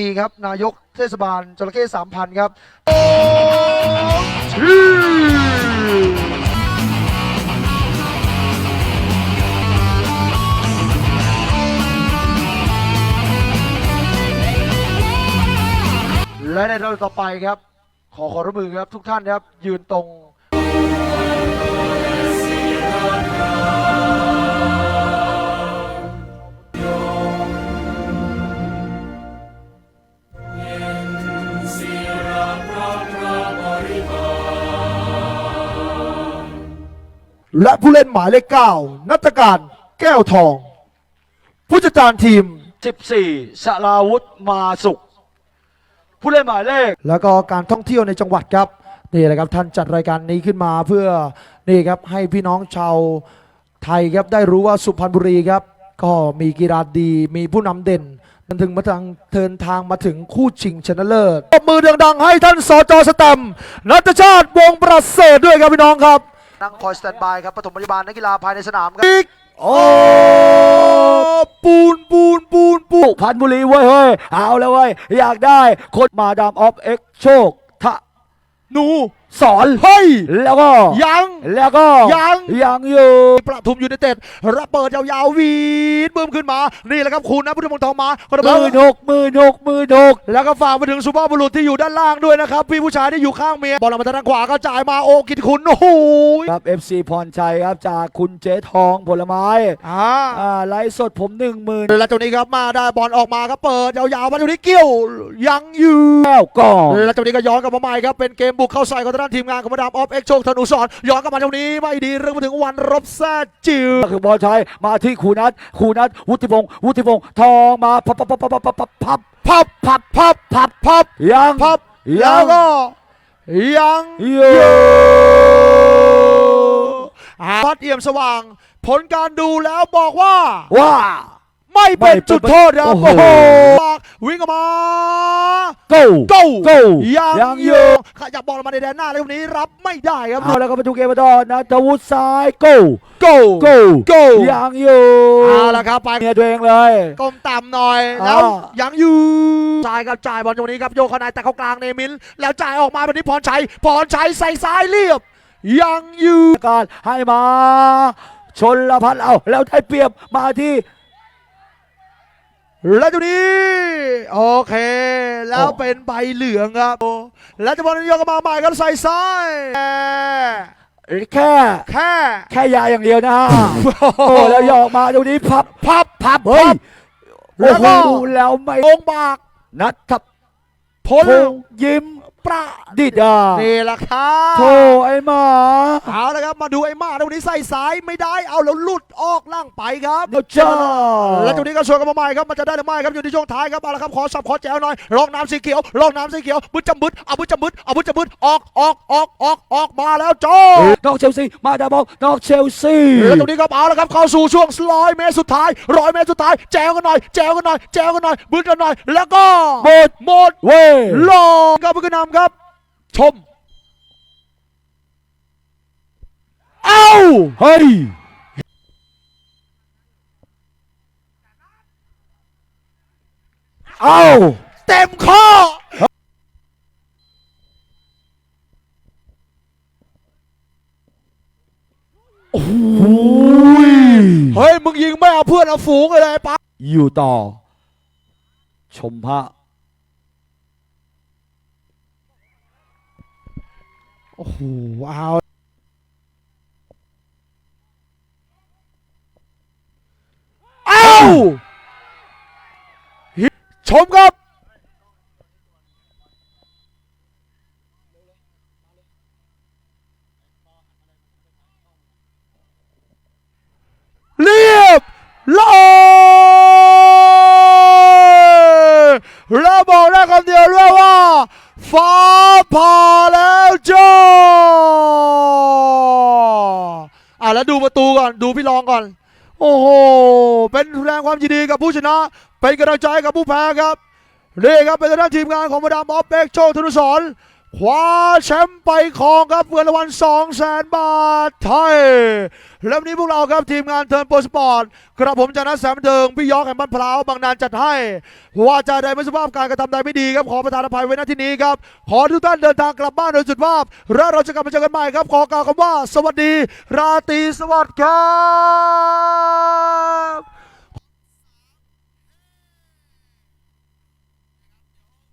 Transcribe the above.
นีครับ นายกเทศบาลจระเข้สามพันครับและในลำดับต่อไปครับ ขอขอรับมือครับทุกท่านครับ ยืนตรง และผู้เล่นหมายเลขเก้านัตการแก้วทอง ผู้จัดการทีม 14สราวุธมาสุข ผู้เล่นหมายเลข แล้วก็การท่องเที่ยวในจังหวัดครับนี่แหละครับท่านจัดรายการนี้ขึ้นมาเพื่อนี่ครับให้พี่น้องชาวไทยครับได้รู้ว่าสุพรรณบุรีครับ ก็มีกีฬาดีมีผู้นำเด่นมันถึงมาทางเดินทางมาถึงคู่ชิงชนะเลิศปรบมือดังๆ ให้ท่านสจสแตมป์นัทชาติวงศ์ประเสริฐด้วยครับพี่น้องครับ นั่งคอยสแตนบายครับปฐมพยาบาลนักกีฬาภายในสนามครับโอ้ปูนปูนปูนปูนพันบุรีเว้ยเฮ้ยเอาแล้วเว้ยอยากได้คนมาดามออฟเอ็กโชคทะหนูสอนเฮ้ยแล้วก็ยังแล้วก็ยังยังอยู่ประทุมยูไนเต็ดรับเปิดยาวๆวีดบึ้มขึ้นมานี่แหละครับคุณนะพุทธมงคลทองมาก็มืเบิอหกมือหกมือหกแล้วก็ฝากไปถึงสุภาพบุรุษที่อยู่ด้านล่างด้วยนะครับพี่ผู้ชายที่อยู่ข้างเมียบอลออกมาทางด้านขวาก็จ่ายมาโอกิตคุณโอ้โหครับ FC พรชัยครับจากคุณเจ๊ทองผลไม้อ่าอ่าไลฟ์สดผมหนึ่งหมื่นแล้วตรงนี้ครับมาได้บอลออกมาครับเปิดยาวๆมาตรงนี้เกี่ยวยังอยู่แล้วก็แล้วตรงนี้ก็ย้อนกลับมาใหม่ครับเป็นเกมบุกเข้าใส่ของทางด้านทีมงานของมาดามออฟเอ็กโชคธนุสรณ์ย้อนกลับมาตรงนี้ไม่ดีเรื่องมาถึงวันรบแซ่จิ๋วก็คือบอลชัยมาที่คูนัทคูนัทวุฒิพงศ์วุฒิพงศ์ทองมาพับพับพับพับพับพับพับพับพับพับพับพับยังพับยัแล้วงก็ยังโยวัดเอี่ยมสว่าง ผลการดูแล้วบอกว่าว่า ไม่เป็นไม่เป็นจุดโทษครับโอ้โอ้โหโหวิ่งออกมา go โก้ go ยังยังโยอยู่ขยับบอลมาในแดนหน้าเลยวันนี้รับไม่ได้ครับเอาแล้วก็ไปดูเกมมาต่อนะทวุฒิซ้าย go โก้ go โก้ยังอยู่เอาละครับไปเนี่ยตัวเองเลย ก้มต่ำหน่อยอ่า แล้วยังอยู่จ่ายกับจ่ายบอลตรงนี้ครับโยกเข้าในแต่เข้ากลางเนมินแล้วจ่ายออกมาแบบนี้พรชัยพรชัยใส่ซ้ายเรียบ ยังอยู่ การให้มา ชนละพันเอาแล้วได้เปรียบมาที่ แล้วตรงนี้โอเค แล้วโอ้เป็นใบเหลืองครับแล้วจะบอลนี้โยกเข้ามาใหม่ครับใส่ซ้ายแค่แค่แค่ยาอย่างเดียวนะฮะโอ้แล้วหยอกมาตรงนี้พับพับพับเฮ้ยแล้โอ้วโหก็แล้วไม่องค์บากนัททับพพลงยิ้มประดิดานี่แหละครับโธไอ้หมาเอาละครับมาดูไอ้มาตรงนี้ใส่สายไม่ได้เอาแล้วหลุดออกล่างไปครับแล้วจ้าแล้วตรงนี้ก็ชวนกันมาใหม่ครับมันจะได้หรือไม่ครับอยู่ที่ช่วงท้ายครับเอาละครับขอสับขอแจวหน่อยลองน้ำสีเขียวลองน้ำสีเขียวบึดจำบึดเอาบึดจำบึดเอาบึดจำบึดออกออกออกออกออกมาแล้วจ้านอกเชลซีมาดามองนอกเชลซีแล้วตรงนี้ครับเอาละครับเข้าสู่ช่วงร้อยเมตรสุดท้ายร้อยเมตรสุดท้ายแจวกันหน่อยแจวกันหน่อยแจวกันหน่อยบึดกันหน่อยแล้วก็หมดหมดเว้ยลองครับผู้นำครับ ชม เอ้า เฮ้ยเอ้าเต็มข้อ โอ้ย เฮ้ย มึงยิงไม่เอาเพื่อนเอาฝูงเลยปะอยู่ต่อ ชมพระ โอ้โหเอาเอาชมครับเรียบร้อยแล้วบอกได้คำเดียวด้วยว่าฟ้าผ่าแล้วจ้าอ่ะแล้วดูประตูก่อนดูพี่รองก่อน โอ้โหเป็นแรงความยินดีกับผู้ชนะ เป็นกำลังใจกับผู้แพ้ครับนี่ครับเป็นทางด้านทีมงานของมาดามออฟเบกโชคธนุสร คว้าแชมป์ไปครองครับเงินรางวัล2 0 0แสนบาทไทย และวันนี้พวกเราครับทีมงานเทิร์นโปรสปอร์ตกระผมจะนัดแสนเทิงพี่ยอกแห่งบ้านพร้าวบางนานจัดให้ ว่าจะใดไม่สุภาพการกระทำใดไม่ดีครับขอประทานอภัยไว้ณที่นี้ครับ ขอทุกท่านเดินทางกลับบ้านโดยสุดภาพ และเราจะกลับมาเจอกันใหม่ครับ ขอกล่าวคำว่า สวัสดี ราตรีสวัสดิ์ครับ